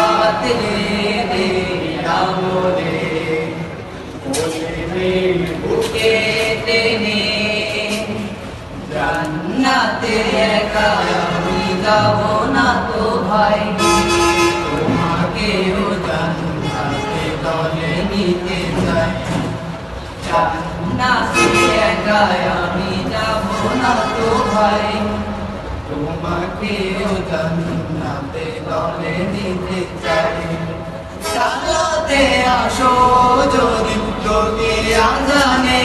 অবাতে আমলে। বলবে বুকে টেনে জান্নাতে একা আমি যাব না তো ভাই। তোমাকেও জান্নাতে দলে নিতে চাই। জান্নাতে একা আমি যাব না তো ভাই। তোমাকেও জান্নাতে দলে নিতে চাই। আসো যদি যদি আজানে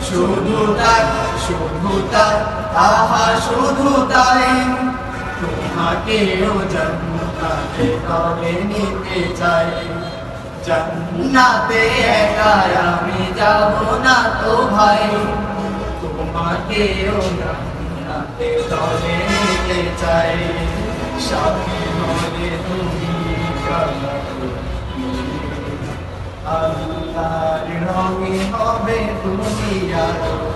শুধু তাই শুধু তাই আহা শুধু তাই। তোমাকেও জান্নাতে তবে নিতে চাই? জান্নাতে একা আমি যাব না তো ভাই। তোমাকেও জান্নাতে তবে নিতে চাই? সাথে হলে তুমি আল্লাহর রঙে হবে আর